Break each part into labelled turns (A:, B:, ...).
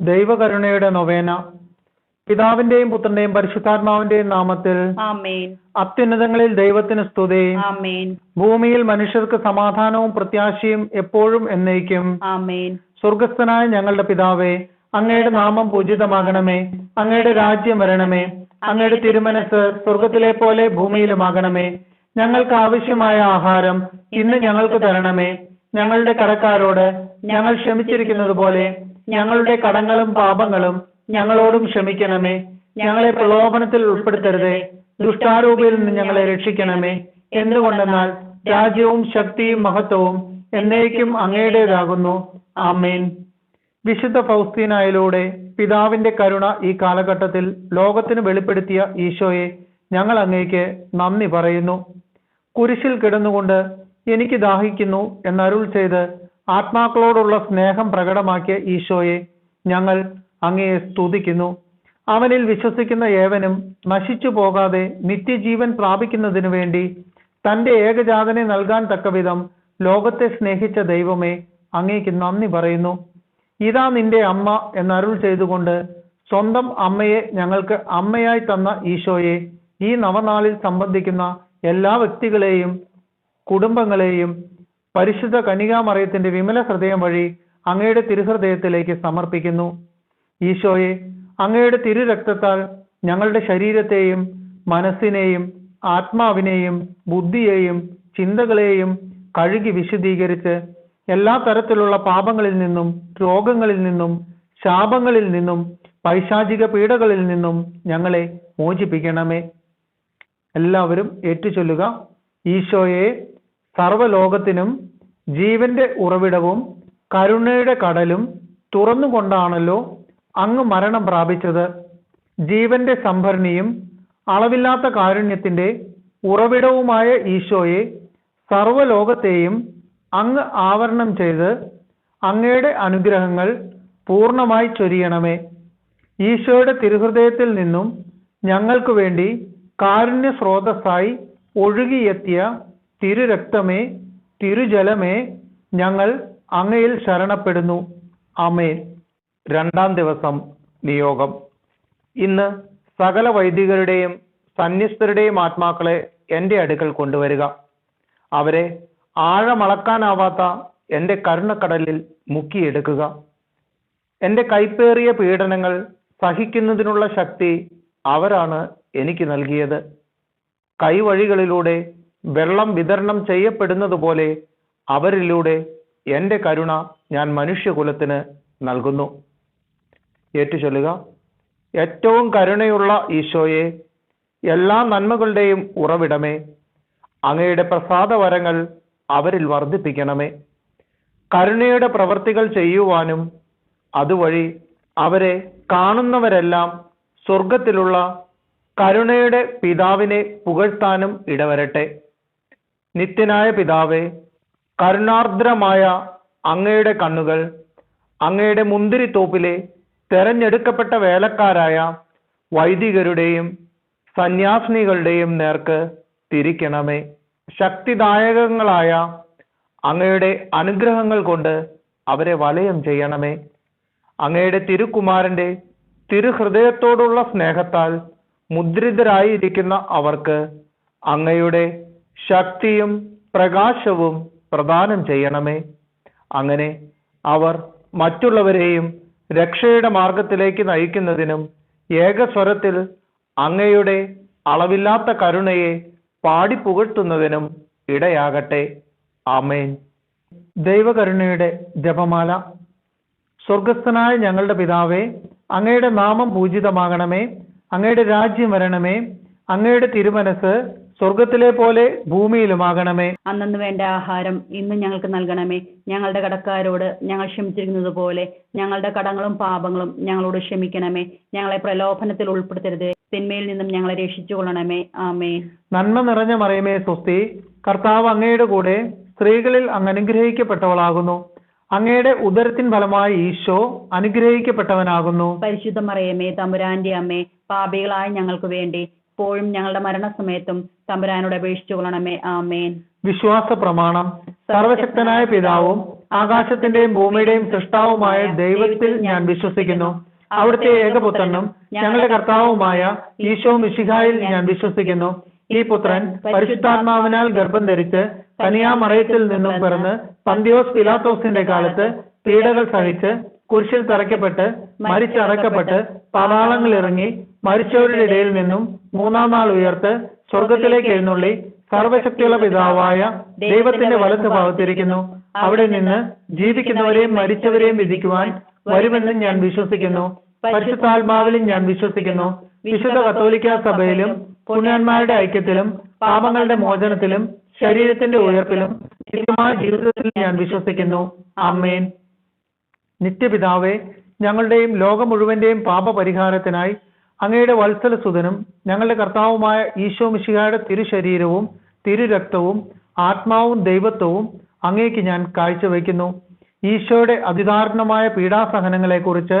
A: ദൈവകരുണയുടെ നൊവേന. പിതാവിന്റെയും പുത്രന്റെയും പരിശുദ്ധാത്മാവിന്റെയും നാമത്തിൽ അത്യുന്നതങ്ങളിൽ ദൈവത്തിന് സ്തുതി. ഭൂമിയിൽ മനുഷ്യർക്ക് സമാധാനവും പ്രത്യാശയും എപ്പോഴും എന്നേക്കും. സ്വർഗസ്ഥനായ ഞങ്ങളുടെ പിതാവേ അങ്ങയുടെ നാമം പൂജിതമാകണമേ അങ്ങയുടെ രാജ്യം വരണമേ അങ്ങയുടെ തിരുമനസ് സ്വർഗത്തിലെ പോലെ ഭൂമിയിലുമാകണമേ. ഞങ്ങൾക്ക് ആവശ്യമായ ആഹാരം ഇന്ന് ഞങ്ങൾക്ക് തരണമേ. ഞങ്ങളുടെ കടക്കാരോട് ഞങ്ങൾ ക്ഷമിച്ചിരിക്കുന്നത് പോലെ ഞങ്ങളുടെ കടങ്ങളും പാപങ്ങളും ഞങ്ങളോടും ക്ഷമിക്കണമേ. ഞങ്ങളെ പ്രലോഭനത്തിൽ ഉൾപ്പെടുത്തരുതേ. ദുഷ്ടാരൂപിയിൽ നിന്ന് ഞങ്ങളെ രക്ഷിക്കണമേ. എന്തുകൊണ്ടെന്നാൽ രാജ്യവും ശക്തിയും മഹത്വവും എന്നേക്കും അങ്ങയുടേതാകുന്നു. ആമേൻ. വിശുദ്ധ ഫൗസ്തീനായിലൂടെ പിതാവിന്റെ കരുണ ഈ കാലഘട്ടത്തിൽ ലോകത്തിന് വെളിപ്പെടുത്തിയ ഈശോയെ ഞങ്ങൾ അങ്ങേക്ക് നന്ദി പറയുന്നു. കുരിശിൽ കിടന്നുകൊണ്ട് എനിക്ക് ദാഹിക്കുന്നു എന്നരുൾ ചെയ്ത് ആത്മാക്കളോടുള്ള സ്നേഹം പ്രകടമാക്കിയ ഈശോയെ ഞങ്ങൾ അങ്ങയെ സ്തുതിക്കുന്നു. അവനിൽ വിശ്വസിക്കുന്ന ഏവനും നശിച്ചു പോകാതെ നിത്യജീവൻ പ്രാപിക്കുന്നതിനു വേണ്ടി തന്റെ ഏകജാതനെ നൽകാൻ തക്കവിധം ലോകത്തെ സ്നേഹിച്ച ദൈവമേ അങ്ങേക്ക് നന്ദി പറയുന്നു. ഇതാ നിന്റെ അമ്മ എന്നരുൾ ചെയ്തുകൊണ്ട് സ്വന്തം അമ്മയെ ഞങ്ങൾക്ക് അമ്മയായി തന്ന ഈശോയെ ഈ നവനാളിൽ സംബന്ധിക്കുന്ന എല്ലാ വ്യക്തികളെയും കുടുംബങ്ങളെയും പരിശുദ്ധ കനികാമറയത്തിന്റെ വിമല ഹൃദയം വഴി അങ്ങയുടെ തിരുഹൃദയത്തിലേക്ക് സമർപ്പിക്കുന്നു. ഈശോയെ അങ്ങയുടെ തിരുരക്തത്താൽ ഞങ്ങളുടെ ശരീരത്തെയും മനസ്സിനെയും ആത്മാവിനെയും ബുദ്ധിയെയും ചിന്തകളെയും കഴുകി വിശുദ്ധീകരിച്ച് എല്ലാ തരത്തിലുള്ള പാപങ്ങളിൽ നിന്നും രോഗങ്ങളിൽ നിന്നും ശാപങ്ങളിൽ നിന്നും പൈശാചിക പീഡകളിൽ നിന്നും ഞങ്ങളെ മോചിപ്പിക്കണമേ. എല്ലാവരും ഏറ്റുചൊല്ലുക ഈശോയെ സർവലോകത്തിനും ജീവന്റെ ഉറവിടവും കരുണയുടെ കടലും തുറന്നുകൊണ്ടാണല്ലോ അങ്ങ് മരണം പ്രാപിച്ചത്. ജീവന്റെ സംഭരണിയും അളവില്ലാത്ത കാരുണ്യത്തിന്റെ ഉറവിടവുമായ ഈശോയെ സർവലോകത്തെയും അങ്ങ് ആവരണം ചെയ്ത് അങ്ങയുടെ അനുഗ്രഹങ്ങൾ പൂർണമായി ചൊരിയണമേ. ഈശോയുടെ തിരുഹൃദയത്തിൽ നിന്നും ഞങ്ങൾക്ക് വേണ്ടി കാരുണ്യ സ്രോതസ്സായി ഒഴുകിയെത്തിയ തിരുരക്തമേ തിരുജലമേ ഞങ്ങൾ അങ്ങയിൽ ശരണപ്പെടുന്നു. അമേ രണ്ടാം ദിവസം നിയോഗം. ഇന്ന് സകല വൈദികരുടെയും സന്യസ്തരുടെയും ആത്മാക്കളെ എന്റെ അടുക്കൽ കൊണ്ടുവരിക. അവരെ ആഴമളക്കാനാവാത്ത എന്റെ കരുണക്കടലിൽ മുക്കിയെടുക്കുക. എന്റെ കൈപ്പേറിയ പീഡനങ്ങൾ സഹിക്കുന്നതിനുള്ള ശക്തി അവരാണ് എനിക്ക് നൽകിയത്. കൈവഴികളിലൂടെ വെള്ളം വിതരണം ചെയ്യപ്പെടുന്നത് പോലെ അവരിലൂടെ എന്റെ കരുണ ഞാൻ മനുഷ്യകുലത്തിന് നൽകുന്നു. ഏറ്റുചൊല്ലുക ഏറ്റവും കരുണയുള്ള ഈശോയെ എല്ലാ നന്മകളുടെയും ഉറവിടമേ അങ്ങയുടെ പ്രസാദവരങ്ങൾ അവരിൽ വർദ്ധിപ്പിക്കണമേ. കരുണയുടെ പ്രവർത്തികൾ ചെയ്യുവാനും അതുവഴി അവരെ കാണുന്നവരെല്ലാം സ്വർഗത്തിലുള്ള കരുണയുടെ പിതാവിനെ പുകഴ്ത്താനും ഇടവരട്ടെ. നിത്യനായ പിതാവേ കരുണാർദ്രമായ അങ്ങയുടെ കണ്ണുകൾ അങ്ങയുടെ മുന്തിരിത്തോപ്പിലെ തെരഞ്ഞെടുക്കപ്പെട്ട വേലക്കാരായ വൈദികരുടെയും സന്യാസിനികളുടെയും നേർക്ക് തിരിക്കണമേ. ശക്തിദായകങ്ങളായ അങ്ങയുടെ അനുഗ്രഹങ്ങൾ കൊണ്ട് അവരെ വലയം ചെയ്യണമേ. അങ്ങയുടെ തിരുക്കുമാരന്റെ തിരുഹൃദയത്തോടുള്ള സ്നേഹത്താൽ മുദ്രിതരായിരിക്കുന്ന അവർക്ക് അങ്ങയുടെ ശക്തിയും പ്രകാശവും പ്രദാനം ചെയ്യണമേ. അങ്ങനെ അവർ മറ്റുള്ളവരെയും രക്ഷയുടെ മാർഗത്തിലേക്ക് നയിക്കുന്നതിനും ഏകസ്വരത്തിൽ അങ്ങയുടെ അളവില്ലാത്ത കരുണയെ പാടി പുകഴ്ത്തുന്നതിനും ഇടയാകട്ടെ. ആമേൻ. ദൈവകരുണയുടെ ജപമാല. സ്വർഗസ്ഥനായ ഞങ്ങളുടെ പിതാവേ അങ്ങയുടെ നാമം പൂജിതമാകണമേ അങ്ങയുടെ രാജ്യം വരണമേ അങ്ങയുടെ തിരുമനസ് സ്വർഗത്തിലെ പോലെ ഭൂമിയിലുമാകണമേ.
B: അന്നു വേണ്ട ആഹാരം ഇന്ന് ഞങ്ങൾക്ക് നൽകണമേ. ഞങ്ങളുടെ കടക്കാരോട് ഞങ്ങൾ ക്ഷമിച്ചിരിക്കുന്നത് പോലെ ഞങ്ങളുടെ കടങ്ങളും പാപങ്ങളും ഞങ്ങളോട് ക്ഷമിക്കണമേ. ഞങ്ങളെ പ്രലോഭനത്തിൽ ഉൾപ്പെടുത്തരുത്. തിന്മയിൽ നിന്നും ഞങ്ങളെ രക്ഷിച്ചുകൊള്ളണമേ. ആമേ
A: നന്മ നിറഞ്ഞ മറിയമേ സ്വസ്തി. കർത്താവ് അങ്ങയുടെ കൂടെ സ്ത്രീകളിൽ അങ്ങ് അനുഗ്രഹിക്കപ്പെട്ടവളാകുന്നു. അങ്ങയുടെ ഉദരത്തിൻ ഫലമായി ഈശോ അനുഗ്രഹിക്കപ്പെട്ടവനാകുന്നു.
B: പരിശുദ്ധ മറിയമേ തമ്പുരാന്റെ അമ്മേ പാപികളായ ഞങ്ങൾക്ക് വേണ്ടി ഇപ്പോഴും ഞങ്ങളുടെ മരണസമയത്തും തമ്പുരാനോട് അപേക്ഷിച്ചു കൊള്ളണമേ. ആമേൻ.
A: വിശ്വാസ പ്രമാണം സർവശക്തനായ പിതാവും ആകാശത്തിന്റെയും ഭൂമിയുടെയും സൃഷ്ടാവുമായ ദൈവത്തിൽ ഞാൻ വിശ്വസിക്കുന്നു. അവിടുത്തെ ഏകപുത്രനും ഞങ്ങളുടെ കർത്താവുമായ ഈശോ മിശിഹായിൽ ഞാൻ വിശ്വസിക്കുന്നു. ഈ പുത്രൻ പരിശുദ്ധാത്മാവിനാൽ ഗർഭം ധരിച്ച് കനിയാമറയത്തിൽ നിന്നും പിറന്ന് പന്തിയോസ് പിലാത്തോസിന്റെ കാലത്ത് പീഡകൾ സഹിച്ച് കുരിശിൽ തറയ്ക്കപ്പെട്ട് മരിച്ചടക്കപ്പെട്ട് പാതാളങ്ങളിറങ്ങി മരിച്ചവരുടെ ഇടയിൽ നിന്നും മൂന്നാം നാൾ ഉയർത്ത് സ്വർഗത്തിലേക്ക് എഴുന്നള്ളി സർവശക്തിയുള്ള പിതാവായ ദൈവത്തിന്റെ വലത്ത് ഭാഗത്തിരിക്കുന്നു. അവിടെ നിന്ന് ജീവിക്കുന്നവരെയും മരിച്ചവരെയും വിധിക്കുവാൻ വരുമെന്ന് ഞാൻ വിശ്വസിക്കുന്നു. പരിശുദ്ധാത്മാവിലും ഞാൻ വിശ്വസിക്കുന്നു. വിശുദ്ധ കത്തോലിക്ക സഭയിലും പുണ്യന്മാരുടെ ഐക്യത്തിലും പാപങ്ങളുടെ മോചനത്തിലും ശരീരത്തിന്റെ ഉയർപ്പിലും നിത്യമായ ജീവിതത്തിലും ഞാൻ വിശ്വസിക്കുന്നു. അമ്മേൻ നിത്യപിതാവേ ഞങ്ങളുടെയും ലോകം മുഴുവന്റെയും പാപപരിഹാരത്തിനായി അങ്ങയുടെ വത്സല സുതനും ഞങ്ങളുടെ കർത്താവുമായ ഈശോ മിശിഹായുടെ തിരുശരീരവും തിരുരക്തവും ആത്മാവും ദൈവത്വവും അങ്ങേക്ക് ഞാൻ കാഴ്ചവെക്കുന്നു ഈശോയുടെ അതിദാരുണമായ പീഡാസഹനങ്ങളെക്കുറിച്ച്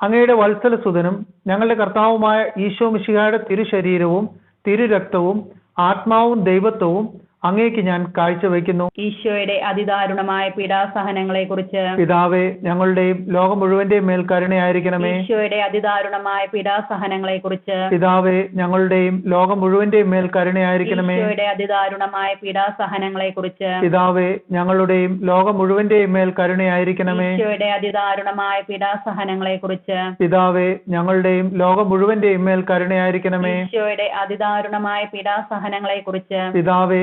A: അങ്ങയുടെ വത്സല സുതനും ഞങ്ങളുടെ കർത്താവുമായ ഈശോ മിശിഹായുടെ തിരുശരീരവും തിരുരക്തവും ആത്മാവും ദൈവത്വവും അങ്ങേക്ക് ഞാൻ കാഴ്ചവെക്കുന്നു
B: ഈശോയുടെ അതിദാരുണമായ പീഡാസഹനങ്ങളെ കുറിച്ച്
A: പിതാവേ ഞങ്ങളുടെയും ലോകം മുഴുവന്റെയും മേൽ കരുണയായിരിക്കണമേ.
B: ഈശോയുടെ അതിദാരുണമായ പീഡാസഹനങ്ങളെ കുറിച്ച്
A: പിതാവേ ഞങ്ങളുടെയും ലോകം മുഴുവന്റെയും മേൽ കരുണയായിരിക്കണമേ.
B: ഈശോയുടെ അതിദാരുണമായ പീഡാസഹനങ്ങളെ കുറിച്ച്
A: പിതാവേ ഞങ്ങളുടെയും ലോകം മുഴുവന്റെയും മേൽ കരുണയായിരിക്കണമേ.
B: ഈശോയുടെ അതിദാരുണമായ പീഡാസഹനങ്ങളെ കുറിച്ച്
A: പിതാവേ ഞങ്ങളുടെയും ലോകം മുഴുവന്റെയും മേൽ കരുണയായിരിക്കണമേ.
B: ഈശോയുടെ അതിദാരുണമായ പീഡാസഹനങ്ങളെ കുറിച്ച്
A: പിതാവേ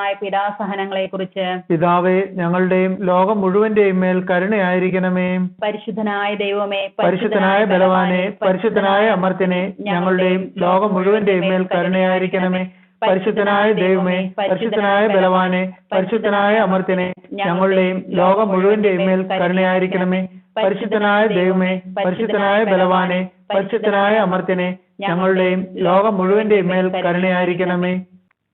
B: പീഡാസഹനങ്ങളെ കുറിച്ച്
A: പിതാവേ ഞങ്ങളുടെയും ലോകം മുഴുവന്റെയും മേൽ കരുണയായിരിക്കണമേ.
B: പരിശുദ്ധനായ ദൈവമേ
A: പരിശുദ്ധനായ ബലവാനെ പരിശുദ്ധനായ അമർത്തിനെ ഞങ്ങളുടെയും ലോകം മുഴുവന്റെയും മേൽ കരുണയായിരിക്കണമേ. പരിശുദ്ധനായ ദൈവമേ പരിശുദ്ധനായ ബലവാനെ പരിശുദ്ധനായ അമർത്തിനെ ഞങ്ങളുടെയും ലോകം മുഴുവന്റെയും മേൽ കരുണയായിരിക്കണമേ. പരിശുദ്ധനായ ദൈവമേ പരിശുദ്ധനായ ബലവാനെ പരിശുദ്ധനായ അമർത്തിനെ ഞങ്ങളുടെയും ലോകം മുഴുവന്റെയും മേൽ കരുണയായിരിക്കണമേ.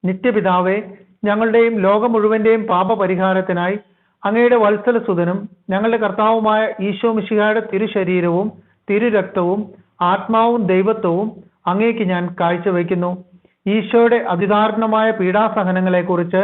A: നിത്യപിതാവേ ഞങ്ങളുടെയും ലോകം മുഴുവന്റെയും പാപപരിഹാരത്തിനായി അങ്ങയുടെ വത്സലസുതനും ഞങ്ങളുടെ കർത്താവുമായ ഈശോ മിശിഹായുടെ തിരുശരീരവും തിരുരക്തവും ആത്മാവും ദൈവത്വവും അങ്ങേക്ക് ഞാൻ കാഴ്ചവെക്കുന്നു ഈശോയുടെ അതിദാരുണമായ പീഡാസഹനങ്ങളെക്കുറിച്ച്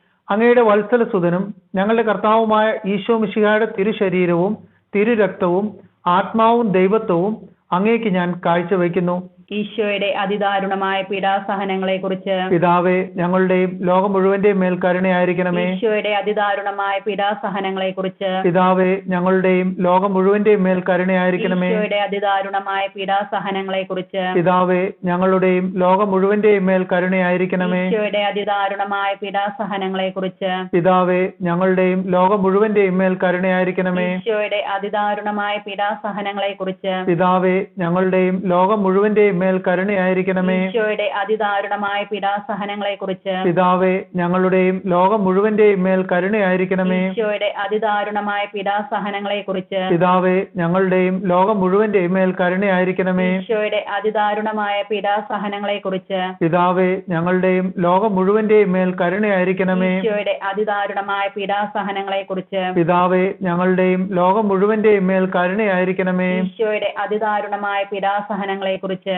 A: അങ്ങയുടെ വത്സല സുതനും ഞങ്ങളുടെ കർത്താവുമായ ഈശോ മിശിഹായുടെ തിരുശരീരവും തിരുരക്തവും ആത്മാവും ദൈവത്വവും അങ്ങേക്ക് ഞാൻ കാഴ്ചവെക്കുന്നു
B: ഈശോയുടെ അതിദാരുണമായ പീഡാസഹനങ്ങളെ കുറിച്ച്
A: പിതാവേ ഞങ്ങളുടെയും ലോകം മുഴുവന്റെയും മേൽ കരുണയായിരിക്കണമേ
B: ഈശോയുടെ അതിദാരുണമായ പീഡാസഹനങ്ങളെ കുറിച്ച്
A: പിതാവേ ഞങ്ങളുടെയും ലോകം മുഴുവന്റെയും മേൽ കരുണയായിരിക്കണമേ
B: ഈശോയുടെ അതിദാരുണമായ പീഡാസഹനങ്ങളെ കുറിച്ച്
A: പിതാവേ ഞങ്ങളുടെയും ലോകം മുഴുവന്റെയും മേൽ കരുണയായിരിക്കണമേ
B: ഈശോയുടെ അതിദാരുണമായ പീഡാസഹനങ്ങളെ കുറിച്ച്
A: പിതാവേ ഞങ്ങളുടെയും ലോകം മുഴുവന്റെയും മേൽ കരുണയായിരിക്കണമേ
B: ഈശോയുടെ അതിദാരുണമായ പീഡാസഹനങ്ങളെ കുറിച്ച്
A: പിതാവേ ഞങ്ങളുടെയും ലോകം മുഴുവന്റെയും മേൽ കരുണയായിരിക്കണമേ.
B: ഈശോയുടെ അതിദാരുണമായ പീഡാസഹനങ്ങളെ കുറിച്ച്
A: പിതാവേ ഞങ്ങളുടെയും ലോകം മുഴുവന്റെയും മേൽ കരുണയായിരിക്കണമേ.
B: ഈശോയുടെ അതിദാരുണമായ പീഡാസഹനങ്ങളെ കുറിച്ച്
A: പിതാവേ ഞങ്ങളുടെയും ലോകം മുഴുവന്റെയും മേൽ കരുണയായിരിക്കണമേ.
B: ഈശോയുടെ അതിദാരുണമായ പീഡാസഹനങ്ങളെ കുറിച്ച്
A: പിതാവേ ഞങ്ങളുടെയും ലോകം മുഴുവന്റെയും മേൽ കരുണയായിരിക്കണമേ.
B: ഈശോയുടെ അതിദാരുണമായ പീഡാസഹനങ്ങളെ കുറിച്ച്
A: പിതാവേ ഞങ്ങളുടെയും ലോകം മുഴുവന്റെയും മേൽ കരുണയായിരിക്കണമേ.
B: ഈശോയുടെ അതിദാരുണമായ പീഡാസഹനങ്ങളെ കുറിച്ച്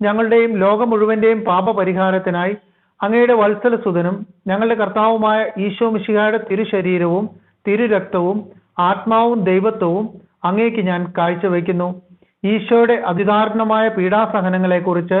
A: ഞങ്ങളുടെയും ലോകം മുഴുവന്റെയും പാപപരിഹാരത്തിനായി അങ്ങയുടെ വത്സല സുതനും ഞങ്ങളുടെ കർത്താവുമായ ഈശോ മിശിഹായുടെ തിരുശരീരവും തിരുരക്തവും ആത്മാവും ദൈവത്വവും അങ്ങേക്ക് ഞാൻ കാഴ്ചവെക്കുന്നു ഈശോയുടെ അതിദാരുണമായ പീഡാസഹനങ്ങളെക്കുറിച്ച്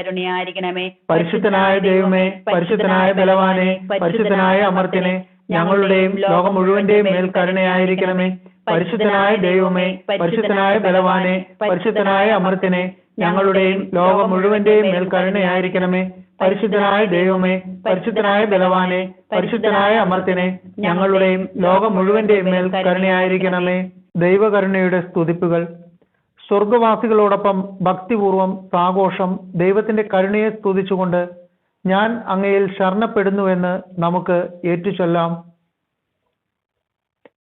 B: കരുണയായിരിക്കണമേ.
A: പരിശുദ്ധനായ ദൈവമേ പരിശുദ്ധനായ ബലവാനെ പരിശുദ്ധനായ അമർത്തിനെ ഞങ്ങളുടെയും ലോകം മുഴുവന്റെയും മേൽ കരുണയായിരിക്കണമേ. പരിശുദ്ധനായ ദൈവമേ പരിശുദ്ധനായ ബലവാനെ പരിശുദ്ധനായ അമർത്തിനെ ഞങ്ങളുടെയും ലോകം മുഴുവന്റെയും മേൽ കരുണയായിരിക്കണമേ. പരിശുദ്ധനായ ദൈവമേ പരിശുദ്ധനായ ബലവാനെ പരിശുദ്ധനായ അമർത്തിനെ ഞങ്ങളുടെയും ലോകം മുഴുവന്റെയും മേൽ കരുണയായിരിക്കണമേ. ദൈവകരുണയുടെ സ്തുതിപ്പുകൾ സ്വർഗവാസികളോടൊപ്പം ഭക്തിപൂർവം സാഘോഷം ദൈവത്തിന്റെ കരുണയെ സ്തുതിച്ചുകൊണ്ട് ഞാൻ അങ്ങയിൽ ശരണപ്പെടുന്നുവെന്ന് നമുക്ക് ഏറ്റുചൊല്ലാം.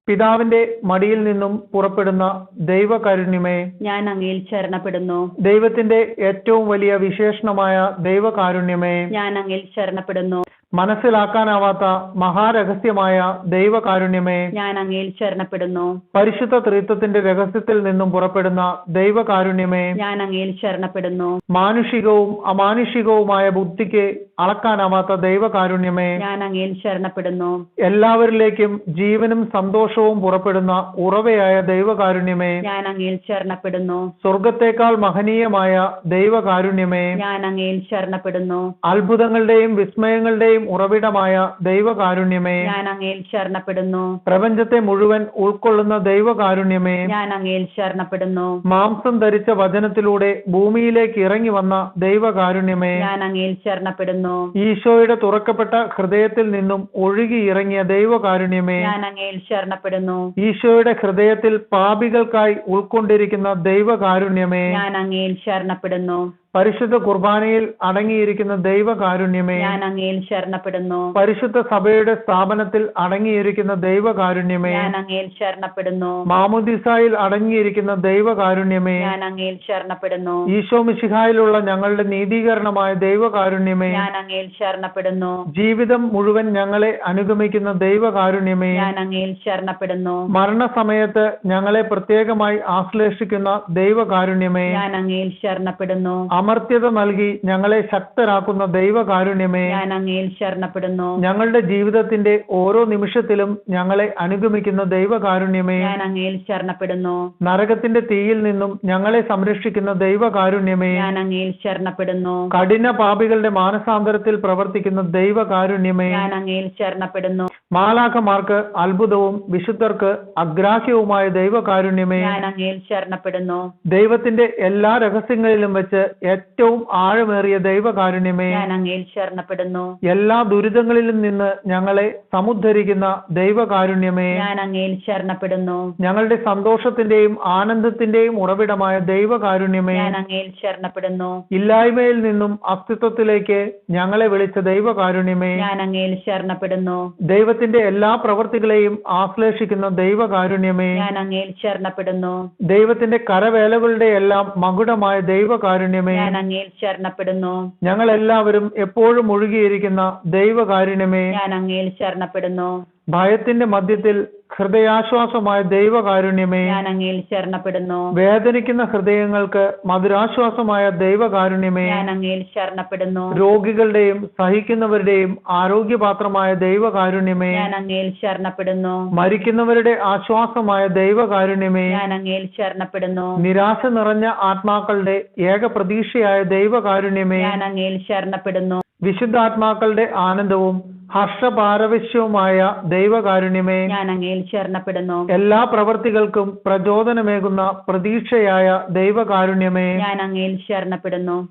A: പിതാവിന്റെ മടിയിൽ നിന്നും പുറപ്പെടുന്ന ദൈവകാരുണ്യമേ
B: ഞാൻ അങ്ങയിൽ ശരണപ്പെടുന്നു.
A: ദൈവത്തിന്റെ ഏറ്റവും വലിയ വിശേഷണമായ ദൈവകാരുണ്യമേ
B: ഞാൻ അങ്ങയിൽ ശരണപ്പെടുന്നു.
A: മനസ്സിലാക്കാനാവാത്ത മഹാരഹസ്യമായ ദൈവകാരുണ്യമേ
B: ഞാൻ അങ്ങയിൽ ശരണപ്പെടുന്നു
A: പരിശുദ്ധ ത്രിത്വത്തിന്റെ രഹസ്യത്തിൽ നിന്നും പുറപ്പെടുന്ന ദൈവകാരുണ്യമേ
B: ഞാൻ അങ്ങയിൽ ശരണപ്പെടുന്നു
A: മാനുഷികവും അമാനുഷികവുമായ ബുദ്ധിക്ക് അളക്കാനാവാത്ത ദൈവകാരുണ്യമേ
B: ഞാൻ അങ്ങയിൽ ശരണപ്പെടുന്നു
A: എല്ലാവരിലേക്കും ജീവനും സന്തോഷവും പുറപ്പെടുന്ന ഉറവയായ ദൈവകാരുണ്യമേ
B: ഞാൻ അങ്ങയിൽ ശരണപ്പെടുന്നു
A: സ്വർഗത്തേക്കാൾ മഹനീയമായ ദൈവകാരുണ്യമേ
B: ഞാൻ അങ്ങയിൽ ശരണപ്പെടുന്നു
A: അത്ഭുതങ്ങളുടെയും വിസ്മയങ്ങളുടെയും ഉറവിടമായ ദൈവകാരുണ്യമേ
B: ഞാൻ അങ്ങയിൽ ശരണപ്പെടുന്നു
A: പ്രപഞ്ചത്തെ മുഴുവൻ ഉൾക്കൊള്ളുന്ന ദൈവകാരുണ്യമേ
B: ഞാൻ അങ്ങയിൽ ശരണപ്പെടുന്നു
A: മാംസം ധരിച്ച വചനത്തിലൂടെ ഭൂമിയിലേക്ക് ഇറങ്ങി വന്ന ദൈവകാരുണ്യമേ
B: ഞാൻ അങ്ങയിൽ ശരണപ്പെടുന്നു
A: ഈശോയുടെ തുറക്കപ്പെട്ട ഹൃദയത്തിൽ നിന്നും ഒഴുകി ഇറങ്ങിയ ദൈവകാരുണ്യമേ
B: ഞാൻ അങ്ങയിൽ ശരണപ്പെടുന്നു
A: ഈശോയുടെ ഹൃദയത്തിൽ പാപികൾക്കായി ഉൾക്കൊണ്ടിരിക്കുന്ന ദൈവകാരുണ്യമേ
B: ഞാൻ അങ്ങയിൽ ശരണപ്പെടുന്നു
A: പരിശുദ്ധ കുർബാനയിൽ അടങ്ങിയിരിക്കുന്ന ദൈവകാരുണ്യമേ
B: ഞാൻ അങ്ങയിൽ ശരണപ്പെടുന്നു.
A: പരിശുദ്ധ സഭയുടെ സ്ഥാപനത്തിൽ അടങ്ങിയിരിക്കുന്ന ദൈവകാരുണ്യമേ
B: ഞാൻ അങ്ങയിൽ ശരണപ്പെടുന്നു.
A: മാമുദിസായിൽ അടങ്ങിയിരിക്കുന്ന ദൈവകാരുണ്യമേ
B: ഞാൻ അങ്ങയിൽ ശരണപ്പെടുന്നു.
A: ഈശോ മിശിഹായിലുള്ള ഞങ്ങളുടെ നീതീകരണമായ ദൈവകാരുണ്യമേ
B: ഞാൻ അങ്ങയിൽ ശരണപ്പെടുന്നു.
A: ജീവിതം മുഴുവൻ ഞങ്ങളെ അനുഗമിക്കുന്ന ദൈവകാരുണ്യമേ
B: ഞാൻ അങ്ങയിൽ ശരണപ്പെടുന്നു.
A: മരണസമയത്ത് ഞങ്ങളെ പ്രത്യേകമായി ആശ്ലേഷിക്കുന്ന ദൈവകാരുണ്യമേ
B: ഞാൻ അങ്ങയിൽ ശരണപ്പെടുന്നു.
A: അമർത്യത നൽകി ഞങ്ങളെ ശക്തരാക്കുന്ന ദൈവകാരുണ്യമേ
B: ഞാൻ അങ്ങയിൽ ശരണപ്പെടുന്നു.
A: ഞങ്ങളുടെ ജീവിതത്തിന്റെ ഓരോ നിമിഷത്തിലും ഞങ്ങളെ അനുഗമിക്കുന്ന ദൈവകാരുണ്യമേ
B: ഞാൻ അങ്ങയിൽ ശരണപ്പെടുന്നു.
A: നരകത്തിന്റെ തീയിൽ നിന്നും ഞങ്ങളെ സംരക്ഷിക്കുന്ന ദൈവകാരുണ്യമേ
B: ഞാൻ അങ്ങയിൽ ശരണപ്പെടുന്നു.
A: കഠിന പാപികളുടെ മാനസാന്തരത്തിൽ പ്രവർത്തിക്കുന്ന ദൈവകാരുണ്യമേ
B: ഞാൻ അങ്ങയിൽ ശരണപ്പെടുന്നു.
A: മാലാഖമാർക്ക് അത്ഭുതവും വിശുദ്ധർക്ക് അഗ്രാഹ്യവുമായ ദൈവകാരുണ്യമേ
B: ഞാൻ അങ്ങയിൽ ശരണപ്പെടുന്നു.
A: ദൈവത്തിന്റെ എല്ലാ രഹസ്യങ്ങളിലും വെച്ച് ഏറ്റവും ആഴമേറിയ ദൈവകാരുണ്യമേ
B: ഞാൻ അങ്ങയിൽ ശരണപ്പെടുന്നു
A: എല്ലാ ദുരിതങ്ങളിലും നിന്ന് ഞങ്ങളെ സമുദ്ധരിക്കുന്ന ദൈവകാരുണ്യമേ
B: ഞാൻ അങ്ങയിൽ ശരണപ്പെടുന്നു
A: ഞങ്ങളുടെ സന്തോഷത്തിന്റെയും ആനന്ദത്തിന്റെയും ഉറവിടമായ ദൈവകാരുണ്യമേ
B: ഞാൻ അങ്ങയിൽ ശരണപ്പെടുന്നു
A: ഇല്ലായ്മയിൽ നിന്നും അസ്തിത്വത്തിലേക്ക് ഞങ്ങളെ വിളിച്ച ദൈവകാരുണ്യമേ
B: ഞാൻ അങ്ങയിൽ ശരണപ്പെടുന്നു
A: ദൈവത്തിന്റെ എല്ലാ പ്രവൃത്തികളെയും ആശ്ലേഷിക്കുന്ന ദൈവകാരുണ്യമേ
B: ഞാൻ അങ്ങയിൽ ശരണപ്പെടുന്നു
A: ദൈവത്തിന്റെ കരവേലകളുടെ എല്ലാം മകുടമായ ദൈവകാരുണ്യമേ
B: ഞാൻ അങ്ങയിൽ ശരണപ്പെടുന്നു.
A: ഞങ്ങൾ എല്ലാവരും എപ്പോഴും ഒഴുകിയിരിക്കുന്ന ദൈവകാരുണ്യമേ.
B: ഞാൻ അങ്ങയിൽ ശരണപ്പെടുന്നു.
A: ഭയത്തിന്റെ മധ്യത്തിൽ ഹൃദയാശ്വാസമായ ദൈവകാരുണ്യമേ
B: ഞാൻ അങ്ങയിൽ ശരണപ്പെടുന്നു.
A: വേദനിക്കുന്ന ഹൃദയങ്ങൾക്ക് മധുരാശ്വാസമായ ദൈവകാരുണ്യമേ
B: ഞാൻ അങ്ങയിൽ ശരണപ്പെടുന്നു.
A: രോഗികളുടെയും സഹിക്കുന്നവരുടെയും ആരോഗ്യപാത്രമായ ദൈവകാരുണ്യമേ
B: ഞാൻ അങ്ങയിൽ ശരണപ്പെടുന്നു.
A: മരിക്കുന്നവരുടെ ആശ്വാസമായ ദൈവകാരുണ്യമേ
B: ഞാൻ അങ്ങയിൽ ശരണപ്പെടുന്നു.
A: നിരാശ നിറഞ്ഞ ആത്മാക്കളുടെ ഏക പ്രതീക്ഷയായ ദൈവകാരുണ്യമേ
B: ഞാൻ അങ്ങയിൽ ശരണപ്പെടുന്നു.
A: വിശുദ്ധാത്മാക്കളുടെ ആനന്ദവും ഹർഷപാരവശ്യവുമായ ദൈവകാരുണ്യമേ
B: ഞാൻ അങ്ങയിൽ ശരണപ്പെടുന്നു
A: എല്ലാ പ്രവർത്തികൾക്കും പ്രചോദനമേകുന്ന പ്രതീക്ഷയായ ദൈവകാരുണ്യമേ.
B: ഞാൻ അങ്ങയിൽ ശരണപ്പെടുന്നു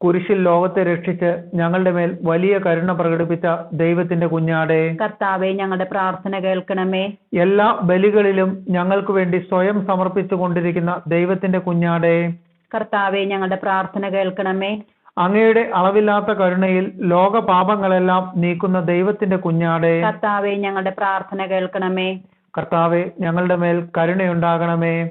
A: കുരിശിൽ ലോകത്തെ രക്ഷിച്ച് ഞങ്ങളുടെ മേൽ വലിയ കരുണ പ്രകടിപ്പിച്ച ദൈവത്തിന്റെ കുഞ്ഞാടെ.
B: കർത്താവെ ഞങ്ങളുടെ പ്രാർത്ഥന കേൾക്കണമേ.
A: എല്ലാ ബലികളിലും ഞങ്ങൾക്ക് വേണ്ടി സ്വയം സമർപ്പിച്ചു കൊണ്ടിരിക്കുന്ന ദൈവത്തിന്റെ കുഞ്ഞാടെ.
B: കർത്താവെ ഞങ്ങളുടെ പ്രാർത്ഥന കേൾക്കണമേ.
A: അങ്ങയുടെ അളവില്ലാത്ത കരുണയിൽ ലോക പാപങ്ങളെല്ലാം നീക്കുന്ന ദൈവത്തിന്റെ കുഞ്ഞാടെ.
B: കർത്താവെ ഞങ്ങളുടെ പ്രാർത്ഥന കേൾക്കണമേ.
A: കർത്താവെ ഞങ്ങളുടെ മേൽ കരുണയുണ്ടാകണമേ.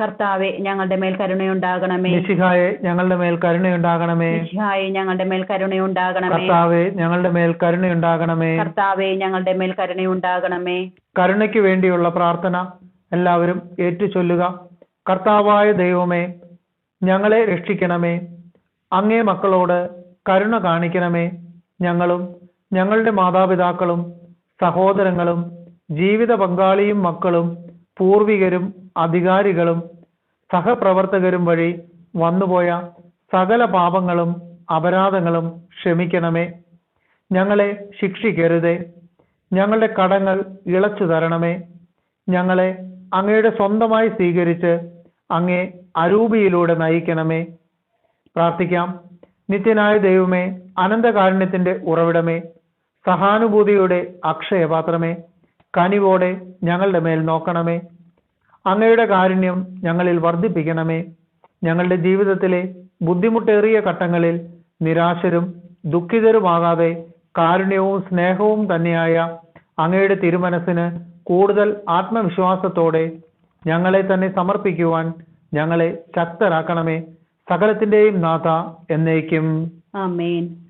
B: കർത്താവെ ഞങ്ങളുടെ മേൽ കരുണയുണ്ടാകണമേ.
A: മിശിഹായെ ഞങ്ങളുടെ മേൽ കരുണയുണ്ടാകണമേ.
B: മിശിഹായെ ഞങ്ങളുടെ മേൽ കരുണയുണ്ടാകണമേ.
A: കർത്താവെ ഞങ്ങളുടെ മേൽ കരുണയുണ്ടാകണമേ.
B: കർത്താവെ ഞങ്ങളുടെ മേൽ കരുണയുണ്ടാകണമേ.
A: കരുണയ്ക്ക് വേണ്ടിയുള്ള പ്രാർത്ഥന എല്ലാവരും ഏറ്റുചൊല്ലുക. കർത്താവായ ദൈവമേ ഞങ്ങളെ രക്ഷിക്കണമേ. അങ്ങേ മക്കളോട് കരുണ കാണിക്കണമേ. ഞങ്ങളും ഞങ്ങളുടെ മാതാപിതാക്കളും സഹോദരങ്ങളും ജീവിത പങ്കാളിയും മക്കളും പൂർവികരും അധികാരികളും സഹപ്രവർത്തകരും വഴി വന്നുപോയ സകല പാപങ്ങളും അപരാധങ്ങളും ക്ഷമിക്കണമേ. ഞങ്ങളെ ശിക്ഷിക്കരുതേ. ഞങ്ങളുടെ കടങ്ങൾ ഇളച്ചു തരണമേ. ഞങ്ങളെ അങ്ങയുടെ സ്വന്തമായി സ്വീകരിച്ച് അങ്ങേ അരൂപിയിലൂടെ നയിക്കണമേ. പ്രാർത്ഥിക്കാം. നിത്യനായ ദൈവമേ അനന്തകാരുണ്യത്തിന്റെ ഉറവിടമേ സഹാനുഭൂതിയുടെ അക്ഷയപാത്രമേ കനിവോടെ ഞങ്ങളുടെ മേൽ നോക്കണമേ. അങ്ങയുടെ കാരുണ്യം ഞങ്ങളിൽ വർദ്ധിപ്പിക്കണമേ. ഞങ്ങളുടെ ജീവിതത്തിലെ ബുദ്ധിമുട്ടേറിയ ഘട്ടങ്ങളിൽ നിരാശരും ദുഃഖിതരുമാകാതെ കാരുണ്യവും സ്നേഹവും തന്നെയായ അങ്ങയുടെ തിരുമനസ്സിന് കൂടുതൽ ആത്മവിശ്വാസത്തോടെ ഞങ്ങളെ തന്നെ സമർപ്പിക്കുവാൻ ഞങ്ങളെ ശക്തരാക്കണമേ. സകലത്തിന്റെയും നാഥ എന്നേക്കും.
B: ആമേൻ.